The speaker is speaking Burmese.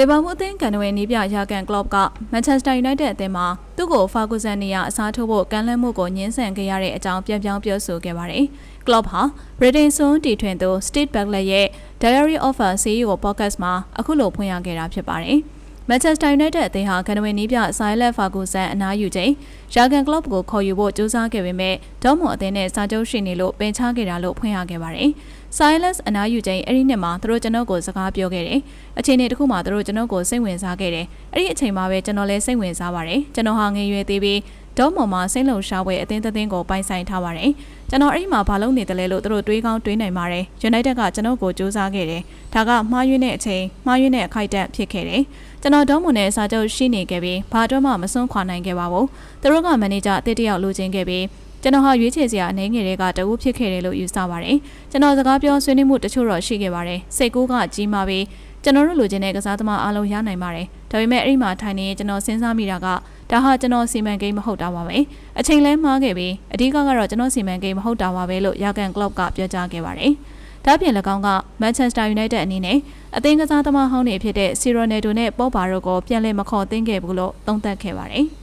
လီဗာပူးအသင်းကန်နဝယ်နီးပြရာကန်ကလော့ကမန်ချက်စတာယူနိုက်တက်အသင်းမှာသူ့ကိုဖာဂူဆန်နေရအစားထိုးဖို့ကမ်းလှမ်းမှုကိုညှင်းဆန်ခဲ့ရတဲ့အကြောင်းပြန်ပြောင်းပြောဆိုခဲ့ပါတယ်။ကလော့ဟာဗြိတိန်ဆွန်တီထွင်သူ Steve Bartlett ရဲ့ Diary of a CEO podcast မှာအခုလိုဖွင့်ရခဲ့တာဖြစ်ပါတယ်။ Manchester United အသင်းဟာကန်နဝယ်နီးပြဆိုင်လက်ဖာဂူဆန်အနားယူချိန်ရာဂန်ကလော့ကိုခေါ်ယူဖို့ကြိုးစားခဲ့ပေမဲ့ဒေါမွန်အသင်းနဲ့စာချုပ်ရှိနေလို့ပင်ချခဲ့တာလို့ဖွင့်ရခဲ့ပါတယ်။ Silence အနားယူချိန်အဲ့ဒီနှစ်မှာသူတို့ကျွန်တော်ကိုစကားပြောခဲ့တယ်။အချိန်တစ်ခုမှာသူတို့ကျွန်တော်ကိုစိတ်ဝင်စားခဲ့တယ်။အဲ့ဒီအချိန်မှာပဲကျွန်တော်လည်းစိတ်ဝင်စားပါတယ်။ကျွန်တော်ဟာငယ်ရွယ်သေးပြီးဒေါမွန်မှာစိတ်လုံရှားပွဲအသင်းသင်းကိုပိုင်ဆိုင်ထားပါတယ်။ကျွန်တော်အဲ့ဒီမှာဘာလုပ်နေတယ်လဲလို့သူတို့တွေးကောင်းတွေးနိုင်ပါတယ်။ United ကကျွန်တော်ကိုစူးစမ်းခဲ့တယ်။ဒါကမှားယွင်းတဲ့အချိန်မှားယွင်းတဲ့အခိုက်အတန့်ဖြစ်ခဲ့တယ်။ကျွန်တော်ဒေါမွန်နဲ့စာချုပ်ရှိနေခဲ့ပြီးဘာအတွက်မှမစွန့်ခွာနိုင်ခဲ့ပါဘူး။သူတို့ကမန်နေဂျာအသစ်တယောက်လိုချင်ခဲ့ပြီး ကျွန်တော်ဟာရွေးချယ်စရာအနေငယ်တွေကတအူးဖြစ်ခဲ့တယ်လို့ယူဆပါတယ်။ကျွန်တော်စကားပြောဆွေးနွေးမှုတချို့တော့ရှိခဲ့ပါတယ်။စိတ်ကူးကကြီးမားပြီးကျွန်တော်တို့လိုချင်တဲ့ကစားသမားအားလုံးရနိုင်ပါတယ်။ဒါပေမဲ့အဲ့ဒီမှာထိုင်နေရင်ကျွန်တော်စဉ်းစားမိတာကဒါဟာကျွန်တော်စီမံကိန်းမဟုတ်တာပါပဲ။အချိန်လဲမှားခဲ့ပြီးအဓိကကတော့ကျွန်တော်စီမံကိန်းမဟုတ်တာပါပဲလို့ယာကန်ကလော့ကပြောကြားခဲ့ပါတယ်။ဒါပြင်၎င်းကမန်ချက်စတာယူနိုက်တက်အနေနဲ့အသင်းကစားသမားဟောင်းတွေဖြစ်တဲ့စီရိုနယ်ဒိုနဲ့ပေါ့ဘာတို့ကိုပြန်လည်မခေါ်သင့်ခဲ့ဘူးလို့သုံးသပ်ခဲ့ပါတယ်။